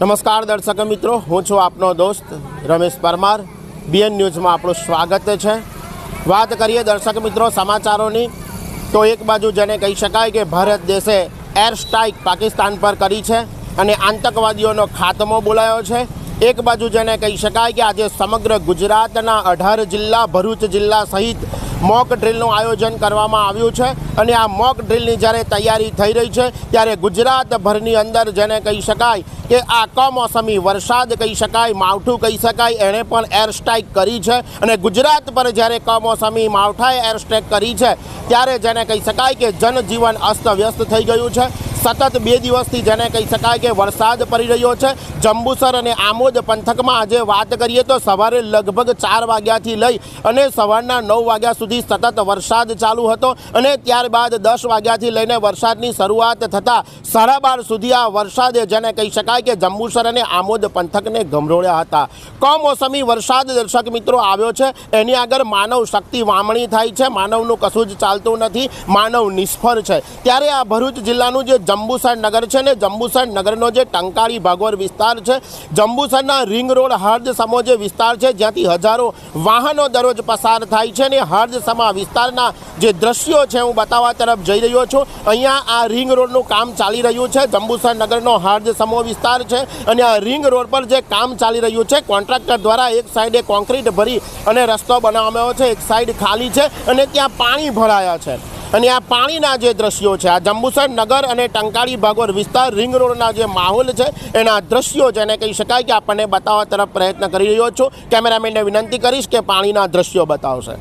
નમસ્કાર દર્શક મિત્રો, હું છું આપનો દોસ્ત રમેશ પરમાર. બીએન ન્યૂઝમાં આપણું સ્વાગત છે. વાત કરીએ દર્શક મિત્રો સમાચારોની, તો એક બાજુ જેને કહી શકાય કે ભારત દેશે એર સ્ટ્રાઇક પાકિસ્તાન પર કરી છે અને આતંકવાદીઓનો ખાતમો બોલાયો છે. એક બાજુ જેને કહી શકાય કે આજે સમગ્ર ગુજરાતના અઢાર જિલ્લા, ભરૂચ જિલ્લા સહિત મોક ડ્રિલનું આયોજન કરવામાં આવ્યું છે અને આ મોક ડ્રિલની જ્યારે તૈયારી થઈ રહી છે, ત્યારે ગુજરાતભરની અંદર જેને કહી શકાય કે આ કમોસમી વરસાદ કહી શકાય, માવઠું કહી શકાય, એણે પણ એર સ્ટ્રાઇક કરી છે. અને ગુજરાત પર જ્યારે કમોસમી માવઠાએ એર સ્ટ્રાઇક કરી છે, ત્યારે જેને કહી શકાય કે જનજીવન અસ્તવ્યસ્ત થઈ ગયું છે. સતત બે દિવસથી જેને કહી શકાય કે વરસાદ પડી રહ્યો છે. જંબુસર અને આમોદ પંથકમાં આજે વાત કરીએ તો સવારે લગભગ ચાર વાગ્યાથી લઈ અને સવારના નવ વાગ્યા સુધી સતત વરસાદ ચાલુ હતો અને ત્યારબાદ દસ વાગ્યાથી લઈને વરસાદની શરૂઆત થતાં સાડા બાર સુધી આ વરસાદે, જેને કહી શકાય કે જંબુસર અને આમોદ પંથકને ગમરોળ્યા હતા. કમોસમી વરસાદ દર્શક મિત્રો આવ્યો છે. એની આગળ માનવ શક્તિ વામણી થાય છે. માનવનું કશું જ ચાલતું નથી. માનવ નિષ્ફળ છે. ત્યારે આ ભરૂચ જિલ્લાનું જે જંબુસર નગર છે ને જંબુસર નગરનો જે ટંકાળી ભાગોર વિસ્તાર છે, જંબુસરના રિંગ રોડ હર્દ સમો જે વિસ્તાર છે, જ્યાંથી હજારો વાહનો દરરોજ પસાર થાય છે અને હર્દ સમા વિસ્તારના જે દ્રશ્યો છે, હું બતાવવા તરફ જઈ રહ્યો છું. અહીંયા આ રિંગ રોડનું કામ ચાલી રહ્યું છે. જંબુસર નગરનો હાર્દ સમો વિસ્તાર છે અને આ રિંગ રોડ પર જે કામ ચાલી રહ્યું છે, કોન્ટ્રાક્ટર દ્વારા એક સાઈડે કોન્ક્રીટ ભરી અને રસ્તો બનાવવામાં આવ્યો છે, એક સાઈડ ખાલી છે અને ત્યાં પાણી ભરાયા છે. અને આ પાણીના જે દ્રશ્યો છે, આ જંબુસર નગર અને ટંકાળી ભાગોર વિસ્તાર રિંગ રોડના જે માહોલ છે, એના દ્રશ્યો જેને કહી શકાય કે આપણને બતાવવા તરફ પ્રયત્ન કરી રહ્યો છું. કેમેરામેનને વિનંતી કરીશ કે પાણીના દ્રશ્યો બતાવશે.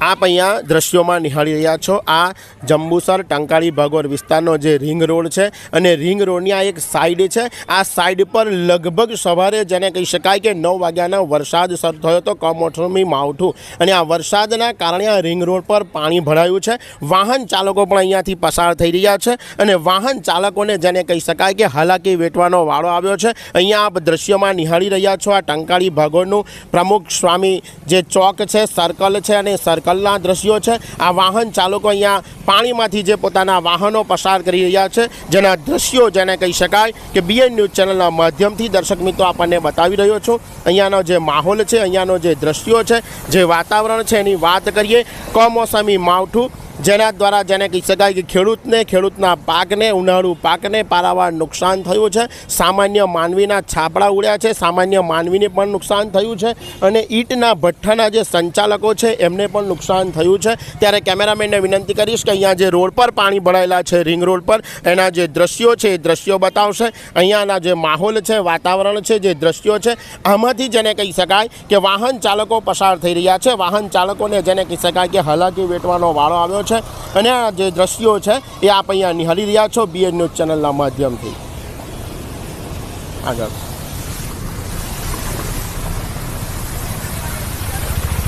આપ અહીંયા દ્રશ્યોમાં નિહાળી રહ્યા છો. આ જંબુસર ટંકાળી ભાગોર વિસ્તારનો જે રિંગ રોડ છે અને રિંગ રોડની આ એક સાઈડ છે. આ સાઈડ પર લગભગ સવારે જેને કહી શકાય કે નવ વાગ્યાનો વરસાદ શરૂ થયો હતો, કમોસમી માવઠું. અને આ વરસાદના કારણે આ રિંગ રોડ પર પાણી ભરાયું છે. વાહન ચાલકો પણ અહીંયાથી પસાર થઈ રહ્યા છે અને વાહન ચાલકોને જેને કહી શકાય કે હાલાકી વેઠવાનો વાળો આવ્યો છે. અહીંયા આપ દ્રશ્યોમાં નિહાળી રહ્યા છો આ ટંકાળી ભાગોળનું પ્રમુખ સ્વામી જે ચોક છે, સર્કલ છે અને સર્કલના દ્રશ્યો છે. આ વાહન ચાલકો અહીંયા પાણીમાંથી જે પોતાના વાહનો પસાર કરી રહ્યા છે, જેના દ્રશ્યો જેને કહી શકાય કે બીએન ન્યૂઝ ચેનલના માધ્યમથી દર્શક મિત્રો આપણને બતાવી રહ્યો છું. અહીંયાનો જે માહોલ છે, અહીંયાનો જે દ્રશ્યો છે, જે વાતાવરણ છે, એની વાત કરીએ, કમોસમી માવઠું જેના દ્વારા જેને કહી શકાય કે ખેડૂતને, ખેડૂતના પાકને, ઉનાળુ પાકને પારાવાર નુકસાન થયું છે. સામાન્ય માનવીના છાપડા ઉડ્યા છે. સામાન્ય માનવીને પણ નુકસાન થયું છે. અને ઈંટના ભઠ્ઠાના જે સંચાલકો છે, એમને પણ નુકસાન થયું છે. ત્યારે કેમેરામેનને વિનંતી કરીશ કે અહીંયા જે રોડ પર પાણી ભરાયેલા છે, રિંગ રોડ પર, એના જે દ્રશ્યો છે, એ દ્રશ્યો બતાવશે. અહીંયાના જે માહોલ છે, વાતાવરણ છે, જે દ્રશ્યો છે, આમાંથી જેને કહી શકાય કે વાહન ચાલકો પસાર થઈ રહ્યા છે. વાહન ચાલકોને જેને કહી શકાય કે હાલાકી વેઠવાનો વાળો આવ્યો છે અને આ જે દ્રશ્યો છે એ આપ અહીંયા નિહાળી રહ્યા છો બીએડ ન્યૂઝ ચેનલના માધ્યમથી. આગળ.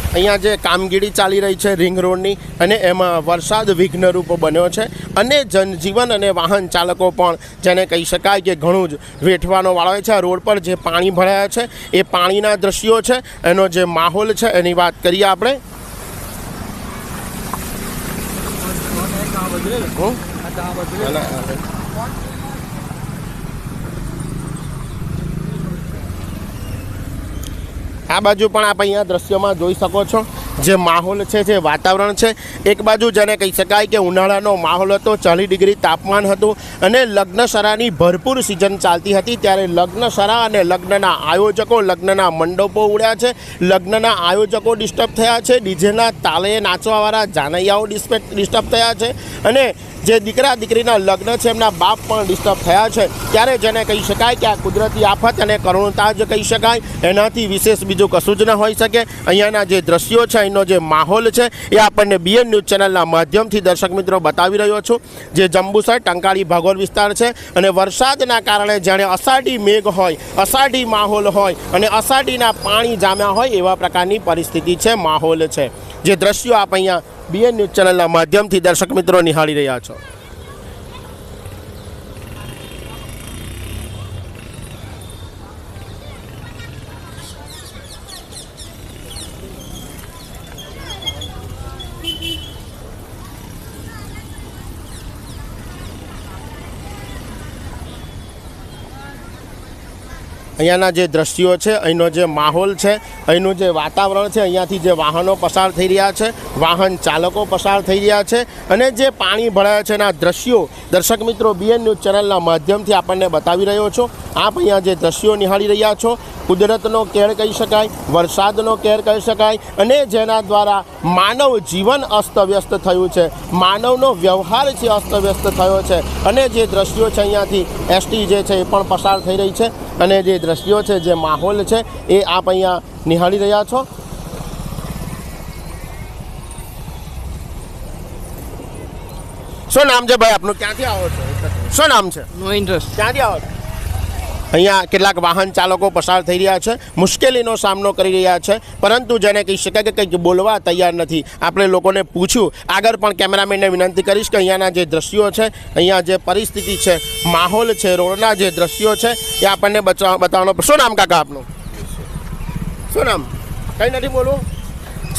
અહીંયા જે કામગીરી ચાલી રહી છે રિંગ રોડની અને એમાં વરસાદ વિઘ્નરૂપ બન્યો છે અને જનજીવન અને વાહન ચાલકો પણ જેને કહી શકાય કે ઘણું જ વેઠવાનો વાળો છે, આ રોડ પર જે પાણી ભરાયા છે એ પાણીના દ્રશ્યો છે, એનો જે માહોલ છે એની વાત કરીએ આપણે. આ બાજુ પણ આપ અહીંયા દ્રશ્યમાં જોઈ શકો છો. જે માહોલ છે, જે વાતાવરણ છે, એક બાજુ જેને કહી શકાય કે ઉનાળાનો માહોલ હતો, ચાલીસ ડિગ્રી તાપમાન હતું અને લગ્નસરાની ભરપૂર સિઝન ચાલતી હતી. ત્યારે લગ્નસરા અને લગ્નના આયોજકો, લગ્નના મંડપો ઉડ્યા છે. લગ્નના આયોજકો ડિસ્ટર્બ થયા છે. ડીજેના તાલે નાચવાવાળા જાનૈયાઓ ડિસ્ટર્બ થયા છે. અને જે દીકરા દીકરીના લગ્ન છે, એમના બાપ પણ ડિસ્ટર્બ થયા છે. ત્યારે જેને કહી શકાય કે આ કુદરતી આફત અને કરુણતા જ કહી શકાય. એનાથી વિશેષ બીજું કશું જ ન હોઈ શકે. અહીંયાના જે દ્રશ્યો છે, અહીંનો જે માહોલ છે, એ આપણને બીએન ન્યૂઝ ચેનલના માધ્યમથી દર્શક મિત્રો બતાવી રહ્યો છું. જે જંબુસર ટંકાળી ભાગોળ વિસ્તાર છે અને વરસાદના કારણે જાણે અષાઢી મેઘ હોય, અષાઢી માહોલ હોય અને અષાઢીના પાણી જામ્યા હોય એવા પ્રકારની પરિસ્થિતિ છે, માહોલ છે. જે દ્રશ્યો આપ અહીંયા બીએન ન્યૂઝ ચેનલના માધ્યમથી દર્શક મિત્રો નિહાળી રહ્યા છો. અહીંયાના જે દ્રશ્યો છે, અહીંનો જે માહોલ છે, અહીંનું જે વાતાવરણ છે, અહીંયાથી જે વાહનો પસાર થઈ રહ્યા છે, વાહન ચાલકો પસાર થઈ રહ્યા છે અને જે પાણી ભરાયા છે એના દ્રશ્યો દર્શક મિત્રો બીએન ન્યૂઝ ચેનલના માધ્યમથી આપણને બતાવી રહ્યો છો. આપ અહીંયા જે દ્રશ્યો નિહાળી રહ્યા છો, કુદરતનો કેર કહી શકાય, વરસાદનો કેર કહી શકાય અને જેના દ્વારા માનવ જીવન અસ્તવ્યસ્ત થયું છે. માનવનો વ્યવહાર છે અસ્તવ્યસ્ત થયો છે અને જે દ્રશ્યો છે અહીંયાથી એસટી જે છે એ પણ પસાર થઈ રહી છે. અને જે દ્રશ્યો છે જે માહોલ છે એ આપ અહીંયા નિહાળી રહ્યા છો. શું નામ છે ભાઈ આપનું? ક્યાંથી આવો છો? શું નામ છે? નો ઇન્ટરેસ્ટ ક્યાંથી આવો છો? અહીંયા કેટલાક વાહન ચાલકો પસાર થઈ રહ્યા છે, મુશ્કેલીનો સામનો કરી રહ્યા છે, પરંતુ જેને કહી શકાય કે કંઈક બોલવા તૈયાર નથી. આપણે લોકોને પૂછ્યું, આગળ પણ કેમેરામેનને વિનંતી કરીશ કે અહીંયાના જે દ્રશ્યો છે, અહીંયા જે પરિસ્થિતિ છે, માહોલ છે, રોડના જે દ્રશ્યો છે, એ આપણને બચાવ બતાવવાનો. શું નામ કાકા આપનું? શું નામ? કંઈ નથી બોલવું?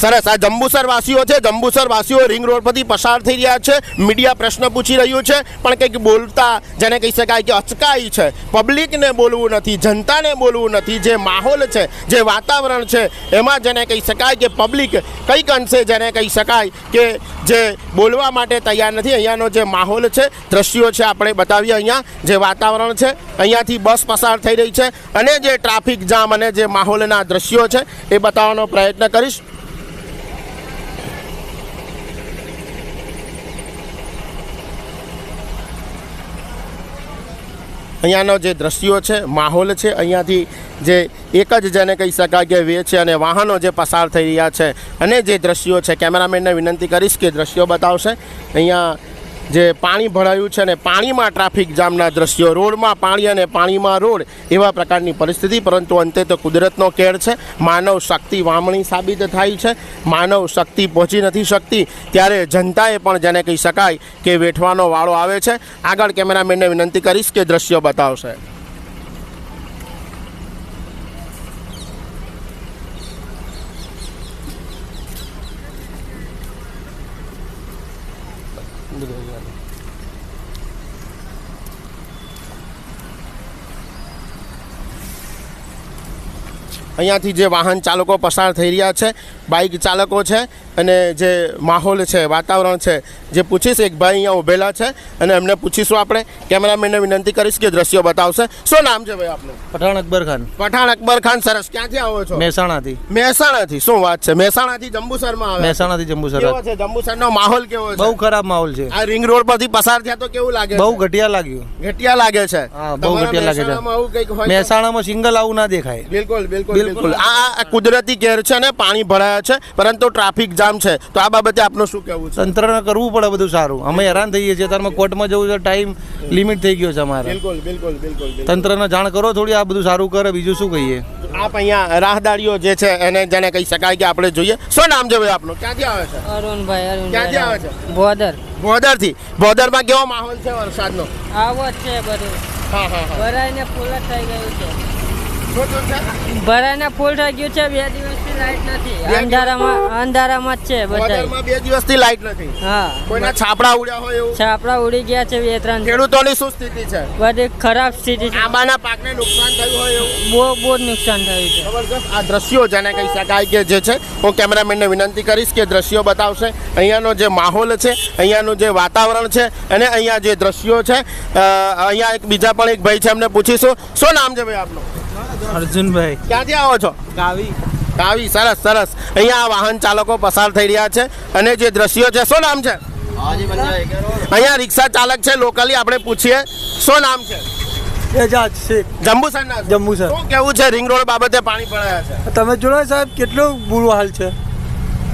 સરસ. આ જંબુસર વાસીઓ છે જંબુસર વાસીઓ રિંગ રોડ પરથી પસાર થઈ રહ્યા છે. મીડિયા પ્રશ્ન પૂછી રહ્યું છે, પણ કંઈક બોલતા જેને કહી શકાય કે અચકાઈ છે. પબ્લિકને બોલવું નથી, જનતાને બોલવું નથી. જે માહોલ છે, જે વાતાવરણ છે, એમાં જેને કહી શકાય કે પબ્લિક કંઈક અંશે જેને કહી શકાય કે જે બોલવા માટે તૈયાર નથી. અહીંયાનો જે માહોલ છે, દ્રશ્યો છે, આપણે બતાવીએ અહીંયા. જે વાતાવરણ છે, અહીંયાથી બસ પસાર થઈ રહી છે. અને જે ટ્રાફિક જામ અને જે માહોલના દ્રશ્યો છે, એ બતાવવાનો પ્રયત્ન કરીશ. અહીંયાનો જે દ્રશ્યો છે, માહોલ છે, અહીંયાથી જે એક જ જેને કહી શકાય કે વે છે અને વાહનો જે પસાર થઈ રહ્યા છે. અને જે દ્રશ્યો છે, કેમેરામેનને વિનંતી કરીશ કે દ્રશ્યો બતાવશે. અહીંયા જે પાણી ભરાયું છે અને પાણીમાં ટ્રાફિક જામના દ્રશ્યો. રોડમાં પાણી અને પાણીમાં રોડ એવા પ્રકારની પરિસ્થિતિ, પરંતુ અંતે તો કુદરતનો કેર છે. માનવ શક્તિ વામણી સાબિત થાય છે. માનવ શક્તિ પહોંચી નથી શકતી. ત્યારે જનતાએ પણ જેને કહી શકાય કે વેઠવાનો વાળો આવે છે. આગળ કેમેરામેનને વિનંતી કરીશ કે દ્રશ્યો બતાવશે. અહીંયાથી જે વાહન ચાલકો પસાર થઈ રહ્યા છે બાઇક ચાલકો છે અને જે માહોલ છે વાતાવરણ છે જે પૂછીશ એક ભાઈ અહીંયા ઊભેલા છે અને એમને પૂછીશું આપણે. કેમેરામેનને વિનંતી કરીશ કે દ્રશ્યો બતાવશે. શું નામ છે ભાઈ આપનું? પઠાણ અકબર ખાન. પઠાણ અકબર ખાન સરસ. ક્યાંથી આવો છો? મહેસાણાથી. મહેસાણાથી. શું વાત છે? મહેસાણાથી જંબુસરમાં આવે મહેસાણાથી જંબુસર કેવો છે જંબુસરનો માહોલ કેવો બહુ ખરાબ માહોલ છે. આ રિંગ રોડ પરથી પસાર થયા તો કેવું લાગે બહુ છે? ઘટિયા લાગ્યું. ઘટિયા લાગે છે. હા, બહુ ઘટિયા લાગે છે. મહેસાણામાં સિંગલ આવું ના દેખાય. બિલકુલ બિલકુલ બિલકુલ. આ કુદરતી ઘેર છે ને? પાણી ભરાયા છે પરંતુ ટ્રાફિક જામ છે. તો આ બાબતે આપનું શું કહેવું છે? તંત્રને કરવું પડે બધું સારું. અમે હેરાન થઈએ છીએ. તારમાં કોર્ટમાં જવું છે ટાઈમ લિમિટ થઈ ગયો છે અમારે. બિલકુલ બિલકુલ બિલકુલ. તંત્રને જાણ કરો થોડી આ બધું સારું કરે બીજું શું કહીએ? આપ અહીંયા રાહદારીઓ જે છે એને જેને કહી શકાય કે આપણે જોઈએ. શું નામ છે ભાઈ આપનું? ક્યાંથી આવે છે? અરુણભાઈ ક્યાંથી આવે છે? બોદર. ભોદરથી ભોદરમાં કેવો માહોલ છે વરસાદનો? આવો છે બધું. હા હા ભરાઈને ફૂલ થઈ ગયું છે. ભરાઈને ફૂલ થઈ ગયું છે બે દિવસથી લાઈટ નથી. અંધારામાં અંધારામાં જ છે બધા બે દિવસથી લાઈટ નથી. હા. કોઈના છાપડા ઉડ્યા હોય એવું? છાપડા ઉડી ગયા છે બે ત્રણ ખેડૂતોની શું સ્થિતિ છે? બધી ખરાબ સ્થિતિ છે. આંબાના પાકને નુકસાન થયું હોય એવું? બહુ બહુ નુકસાન થયું છે. જબરજસ્ત. આ દ્રશ્યો જેને કહી શકાય કે જે છે હું કેમેરામેનને વિનંતી કરીશ કે દ્રશ્યો બતાવશે. અહીંયાનો જે માહોલ છે અહીંયાનું જે વાતાવરણ છે અને અહીંયા જે દ્રશ્યો છે અહીંયા એક બીજા પણ એક ભાઈ છે એમને પૂછીશું. શું નામ છે ભાઈ આપનું? અર્જુનભાઈ. ક્યાંથી આવો છો? કાવી કાવી સરસ સરસ. અહીંયા વાહન ચાલકો પસાર થઈ રહ્યા છે અને જે દ્રશ્યો છે શું નામ છે? અહીંયા રિક્ષા ચાલક છે લોકલી આપણે પૂછીએ શું નામ છે? એજાજ શેખ? જંબુસર. શું કેવું છે રિંગ રોડ બાબતે પાણી ભરાયા છે? તમે જોડો સાહેબ કેટલો બુરો હાલ છે?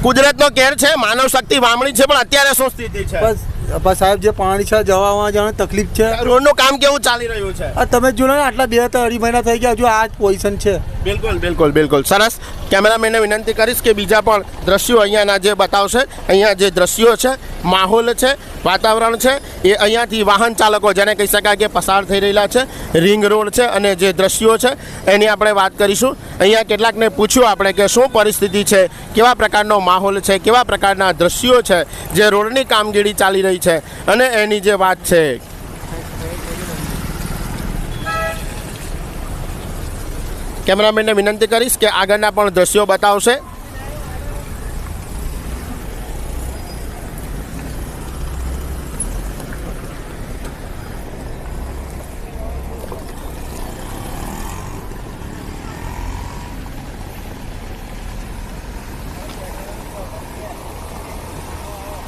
કુદરતનો કેર છે માનવ શક્તિ વામણી છે પણ અત્યારે શું સ્થિતિ છે? બસ. બસ સાહેબ જે પાણી છે જવા આવવા જવાની તકલીફ છે. રોડનું કામ કેવું ચાલી રહ્યું છે? આ તમે ને આટલા બે અઢી મહિના થઈ ગયા હજુ આ જ પોઝિશન છે. બિલકુલ બિલકુલ બિલકુલ. સરસ. કેમેરામેનને વિનંતી કરીશ કે બીજા પણ દ્રશ્યો અહીંયાના જે બતાવશે અહીંયા જે દ્રશ્યો છે માહોલ છે વાતાવરણ છે એ અહીંયાથી વાહન ચાલકો જેને કહી શકાય કે પસાર થઈ રહેલા છે રિંગ રોડ છે અને જે દ્રશ્યો છે એની આપણે વાત કરીશું. અહીંયા કેટલાકને પૂછ્યું આપણે કે શું પરિસ્થિતિ છે કેવા પ્રકારનો માહોલ છે કેવા પ્રકારના દ્રશ્યો છે જે રોડની કામગીરી ચાલી રહી છે. અને એની જે વાત છે. કેમેરામેનને વિનંતી કરીશ કે આગળના પણ દ્રશ્યો બતાવશે.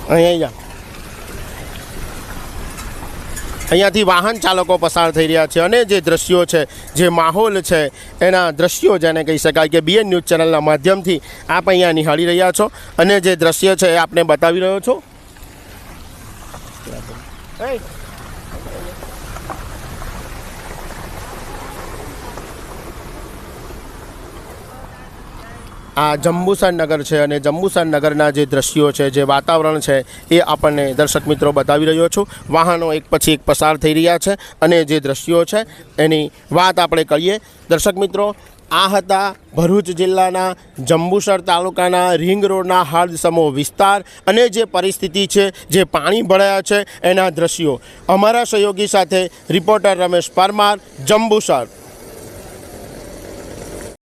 અહીંયા. અહીંયાથી વાહન ચાલકો પસાર થઈ રહ્યા છે અને જે દ્રશ્યો છે, જે માહોલ છે, એના દ્રશ્યો જેને કહી શકાય કે બીએન ન્યૂઝ ચેનલના માધ્યમથી આપ અહીંયા નિહાળી રહ્યા છો. અને જે દ્રશ્ય છે એ આપને બતાવી રહ્યો છો. આ જંબુસર નગર છે અને જંબુસર નગરના જે દ્રશ્યો છે, જે વાતાવરણ છે, એ આપણને દર્શક મિત્રો બતાવી રહ્યો છું. વાહનો એક પછી એક પસાર થઈ રહ્યા છે અને જે દ્રશ્યો છે, એની વાત આપણે કરીએ. દર્શક મિત્રો, આ હતા ભરૂચ જિલ્લાના જંબુસર તાલુકાના રિંગ રોડના હાર્દ સમૂહ વિસ્તાર અને જે પરિસ્થિતિ છે, જે પાણી ભરાયા છે, એના દ્રશ્યો. અમારા સહયોગી સાથે રિપોર્ટર રમેશ પરમાર, જંબુસર.